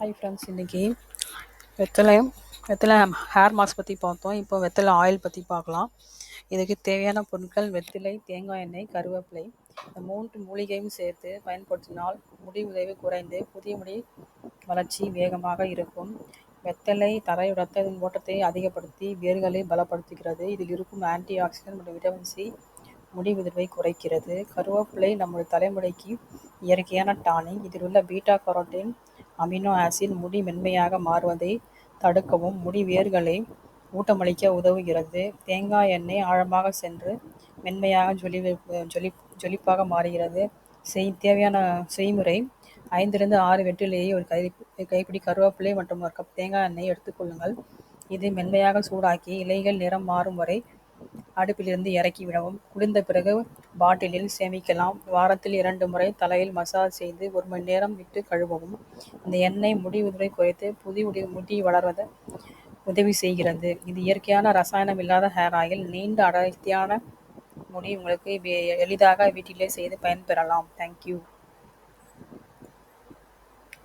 Hi friends இன்றைக்கி வெத்தலையும் வெத்தலை hair mask பற்றி பார்த்தோம். இப்போ வெத்தலை ஆயில் பற்றி பார்க்கலாம். இதுக்கு தேவையான பொருட்கள் வெத்திலை தேங்காய் எண்ணெய் கருவேப்பிலை. இந்த மூன்று மூலிகையும் சேர்த்து பயன்படுத்தினால் முடி உதவி குறைந்து புதிய முடி வளர்ச்சி வேகமாக இருக்கும். வெத்தலை தரை ரத்த ஓட்டத்தை அதிகப்படுத்தி வேர்களை பலப்படுத்துகிறது. இதில் இருக்கும் ஆன்டி ஆக்சிடென்ட் மற்றும் விட்டமின் சி முடி உதிர்வை குறைக்கிறது. கருவேப்பிலை நம்முடைய தலைமுடிக்கு இயற்கையான டானிங் இதில் உள்ள பீட்டா கரோட்டின் அமினோ ஆசிட் முடி மென்மையாக மாறுவதை தடுக்கவும் முடி வேர்களை ஊட்டமளிக்க உதவுகிறது. தேங்காய் எண்ணெய் ஆழமாக சென்று மென்மையாக ஜொலி ஜொலி ஜொலிப்பாக மாறுகிறது. செய் தேவையான செய்முறை ஐந்திலிருந்து ஆறு வெட்டிலேயே ஒரு கை கைப்பிடி கருவேப்பிலை மற்றும் ஒரு கப் தேங்காய் எண்ணெய் எடுத்துக்கொள்ளுங்கள் இது மென்மையாக சூடாக்கி இலைகள் நிறம் மாறும் வரை அடுப்பிலிருந்து இறக்கி விடவும். குளிர்ந்த பிறகு பாட்டிலில் சேமிக்கலாம். வாரத்தில் இரண்டு முறை தலையில் மசாஜ் செய்து ஒரு மணி நேரம் விட்டு கழுவவும். இந்த எண்ணெய் முடி உதிரை குறைத்து புதிய முடி வளர்வதை உதவி செய்கிறது. இது இயற்கையான ரசாயனம் இல்லாத ஹேர் ஆயில் நீண்ட அடர்த்தியான முடி உங்களுக்கு எளிதாக வீட்டிலே செய்து பயன்பெறலாம். தேங்க்யூ